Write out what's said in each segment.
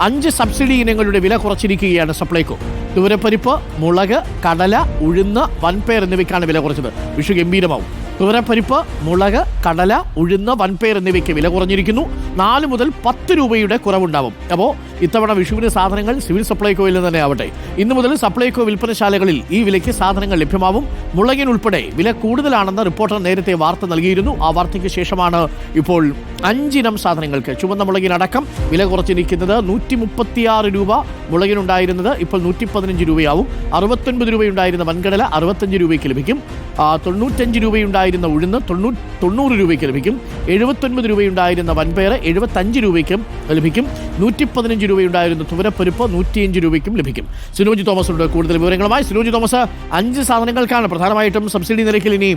അഞ്ച് സബ്സിഡി ഇനങ്ങളുടെ വില കുറച്ചിരിക്കുകയാണ് സപ്ലൈകോ. ദൂരപ്പരിപ്പ് മുളക് കടല ഉഴുന്ന് വൻപയർ എന്നിവയ്ക്കാണ് വില കുറച്ചത്. വിഷു ഗംഭീരമാവും. തുവരപ്പരിപ്പ് മുളക് കടല ഉഴുന്ന് വൻപയർ എന്നിവയ്ക്ക് വില കുറഞ്ഞിരിക്കുന്നു. നാല് മുതൽ പത്ത് രൂപയുടെ കുറവുണ്ടാവും. അപ്പോൾ ഇത്തവണ വിഷുവിന് സാധനങ്ങൾ സിവിൽ സപ്ലൈകോയിൽ നിന്ന് തന്നെ ആവട്ടെ. ഇന്നു മുതൽ സപ്ലൈകോ വിൽപ്പനശാലകളിൽ ഈ വിലയ്ക്ക് സാധനങ്ങൾ ലഭ്യമാവും. മുളകിനുൾപ്പെടെ വില കൂടുതലാണെന്ന് റിപ്പോർട്ടർ നേരത്തെ വാർത്ത നൽകിയിരുന്നു. ആ വാർത്തയ്ക്ക് ശേഷമാണ് ഇപ്പോൾ അഞ്ചിനം സാധനങ്ങൾക്ക് ചുവന്ന മുളകിനടക്കം വില കുറച്ചിരിക്കുന്നത് നൂറ്റി രൂപ മുളകിനുണ്ടായിരുന്നത് ഇപ്പോൾ നൂറ്റി പതിനഞ്ച് രൂപയാവും. അറുപത്തൊൻപത് രൂപയുണ്ടായിരുന്ന വൻകടല അറുപത്തഞ്ച് രൂപയ്ക്ക് ലഭിക്കും. തൊണ്ണൂറ്റഞ്ച് രൂപയുണ്ടായിരുന്ന ഉഴുന്ന് തൊണ്ണൂ തൊണ്ണൂറ് രൂപയ്ക്ക് ലഭിക്കും. എഴുപത്തൊൻപത് രൂപയുണ്ടായിരുന്ന വൻപയർ എഴുപത്തഞ്ച് രൂപയ്ക്കും ലഭിക്കും. നൂറ്റി പതിനഞ്ച് രൂപയുണ്ടായിരുന്ന തുവരപ്പരിപ്പ് നൂറ്റിയഞ്ച് രൂപയ്ക്കും ലഭിക്കും. സിനോജി തോമസ് കൂടുതൽ വിവരങ്ങളുമായി. സിനോജി തോമസ് അഞ്ച് സാധനങ്ങൾക്കാണ് പ്രധാനമായിട്ടും സബ്സിഡി നിരക്കിൽ ഇനി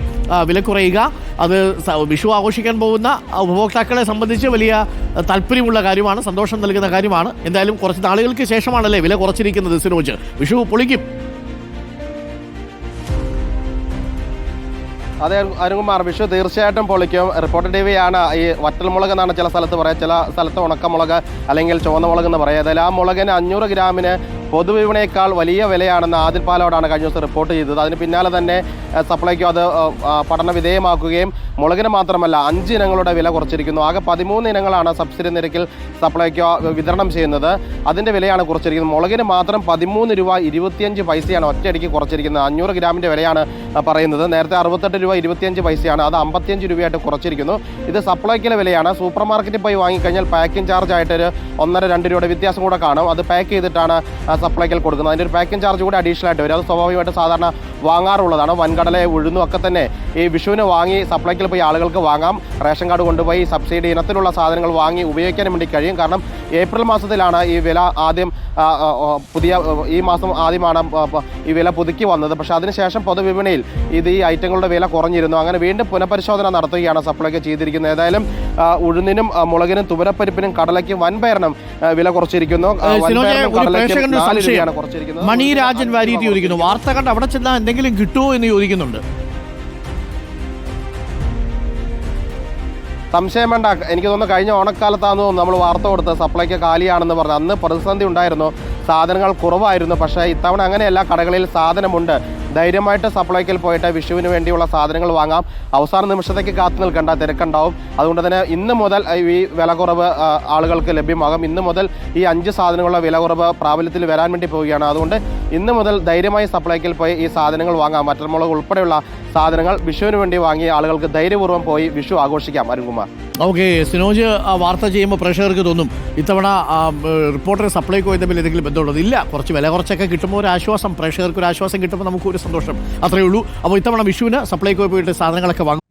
വില കുറയുക. അത് വിഷു ആഘോഷിക്കാൻ പോകുന്ന ഉപഭോക്താക്കളെ സംബന്ധിച്ച് വലിയ താല്പര്യമുള്ള കാര്യമാണ് സന്തോഷം നൽകുന്ന കാര്യമാണ്. എന്തായാലും കുറച്ച് നാളുകൾക്ക് ശേഷമാണല്ലേ വില കുറച്ചിരിക്കുന്നത് സിനോജ്. വിഷു പൊളിക്കും. അതെ അരുൺകുമാർ വിഷു തീർച്ചയായിട്ടും പൊളിക്കും. റിപ്പോർട്ടർ ടി വിയാണ് ഈ വറ്റൽമുളക് എന്നാണ് ചില സ്ഥലത്ത് പറയുക ചില സ്ഥലത്ത് ഉണക്കമുളക് അല്ലെങ്കിൽ ചുവന്ന മുളക് എന്ന് പറയുക അതിൽ ആ മുളകിന് അഞ്ഞൂറ് ഗ്രാമിന് പൊതുവിപണിയേക്കാൾ വലിയ വിലയാണെന്ന് ആദിൽ പാലോടാണ് കഴിഞ്ഞ ദിവസം റിപ്പോർട്ട് ചെയ്തത്. അതിന് പിന്നാലെ തന്നെ ഏഹ്, സപ്ലൈകോ അത് പഠന വിധേയമാക്കുകയും മുളകിന് മാത്രമല്ല അഞ്ച് ഇനങ്ങളുടെ വില കുറച്ചിരിക്കുന്നു. ആകെ പതിമൂന്ന് ഇനങ്ങളാണ് സബ്സിഡി നിരക്കിൽ സപ്ലൈക്കോ വിതരണം ചെയ്യുന്നത്. അതിന്റെ വിലയാണ് കുറച്ചിരിക്കുന്നത്. മുളകിന് മാത്രം പതിമൂന്ന് രൂപ ഇരുപത്തിയഞ്ച് പൈസയാണ് ഒറ്റയടിക്ക് കുറച്ചിരിക്കുന്നത്. അഞ്ഞൂറ് ഗ്രാമിന്റെ വിലയാണ് പറയുന്നത്. നേരത്തെ അറുപത്തെട്ട് രൂപ ഇരുപത്തിയഞ്ച് പൈസയാണ് അത് അമ്പത്തിയഞ്ച് രൂപയായിട്ട് കുറച്ചിരിക്കുന്നു. ഇത് സപ്ലൈക്കിലെ വിലയാണ്. സൂപ്പർ മാർക്കറ്റിൽ പോയി വാങ്ങിക്കഴിഞ്ഞാൽ പാക്കിംഗ് ചാർജ് ആയിട്ട് ഒരു ഒന്നര രണ്ട് രൂപയുടെ വ്യത്യാസം കൂടെ കാണും. അത് പാക്ക് ചെയ്തിട്ടാണ് സപ്ലൈക്കിൽ കൊടുക്കുന്നത്. അതിന്റെ ഒരു പാക്കിംഗ് ചാർജ് കൂടെ അഡീഷണൽ ആയിട്ട് വരും. അത് സ്വാഭാവികമായിട്ട് സാധാരണ വാങ്ങാറുള്ളതാണ്. വൻകടല ഉഴുന്നും. ഒക്കെ തന്നെ ഈ വിഷുവിന് വാങ്ങി സപ്ലൈക്കിൽ പോയി ആളുകൾക്ക് വാങ്ങാം. റേഷൻ കാർഡ് കൊണ്ടുപോയി സബ്സിഡി ഇനത്തിലുള്ള സാധനങ്ങൾ വാങ്ങി ഉപയോഗിക്കാൻ വേണ്ടി കഴിയും. കാരണം ഏപ്രിൽ മാസത്തിലാണ് ഈ വില ആദ്യം പുതിയ ഈ മാസം ആദ്യമാണ് ഈ വില പുതുക്കി വന്നത്. പക്ഷേ അതിനുശേഷം പൊതുവിപണിയിൽ ഇത് ഈ ഐറ്റങ്ങളുടെ വില കുറഞ്ഞിരുന്നു. അങ്ങനെ വീണ്ടും പുനഃപരിശോധന നടത്തുകയാണ് സപ്ലൈക്ക് ചെയ്തിരിക്കുന്നത്. ഏതായാലും ഉഴുന്നിനും മുളകിനും തുവരപ്പരിപ്പിനും കടലയ്ക്കും വൻപയറിനും വില കുറച്ചിരിക്കുന്നു. മണി രാജൻ വാരീതി ചോദിക്കുന്നു വാർത്ത കണ്ട് അവിടെ ചെന്നാൽ എന്തെങ്കിലും കിട്ടുമോ എന്ന് ചോദിക്കുന്നുണ്ട് സംശയം വേണ്ട. എനിക്ക് തോന്നുന്നു കഴിഞ്ഞ ഓണക്കാലത്താന്ന് തോന്നുന്നു നമ്മൾ വാർത്ത കൊടുത്ത് സപ്ലൈക്ക് കാലിയാണെന്ന് പറഞ്ഞു അന്ന് പ്രതിസന്ധി ഉണ്ടായിരുന്നു. സാധനങ്ങൾ കുറവായിരുന്നു. പക്ഷേ ഇത്തവണ അങ്ങനെയല്ല കടകളിൽ സാധനമുണ്ട്. ധൈര്യമായിട്ട് സപ്ലൈക്കിൽ പോയിട്ട് വിഷുവിന് വേണ്ടിയുള്ള സാധനങ്ങൾ വാങ്ങാം. അവസാന നിമിഷത്തേക്ക് കാത്തു നിൽക്കേണ്ട തിരക്കുണ്ടാവും. അതുകൊണ്ട് തന്നെ ഇന്ന് മുതൽ ഈ വില കുറവ് ആളുകൾക്ക് ലഭ്യമാകും. ഇന്ന് മുതൽ ഈ അഞ്ച് സാധനങ്ങളുടെ വില കുറവ് പ്രാബല്യത്തിൽ വരാൻ വേണ്ടി പോവുകയാണ്. അതുകൊണ്ട് ഇന്ന് മുതൽ ധൈര്യമായി സപ്ലൈക്കിൽ പോയി ഈ സാധനങ്ങൾ വാങ്ങാം. മറ്റന്മുളക് ഉൾപ്പെടെയുള്ള സാധനങ്ങൾ വിഷുവിന് വേണ്ടി വാങ്ങി ആളുകൾക്ക് ധൈര്യപൂർവം പോയി വിഷു ആഘോഷിക്കാം. അരുൺകുമാർ. ഓക്കെ സിനോജ് ആ വാർത്ത ചെയ്യുമ്പോൾ പ്രേക്ഷകർക്ക് തോന്നും ഇത്തവണ റിപ്പോർട്ടർ സപ്ലൈക്കോ തമ്മിൽ എന്തെങ്കിലും ബന്ധമുള്ളത്? ഇല്ല. കുറച്ച് വില കുറച്ചൊക്കെ കിട്ടുമ്പോൾ ഒരു ആശ്വാസം പ്രേക്ഷകർക്ക് ഒരു ആശ്വാസം കിട്ടുമ്പോൾ നമുക്ക് ഒരു സന്തോഷം. അത്രയേ ഉള്ളൂ. അപ്പോൾ ഇത്തവണ വിഷുവിന് സപ്ലൈക്കോ പോയിട്ട് സാധനങ്ങളൊക്കെ വാങ്ങും.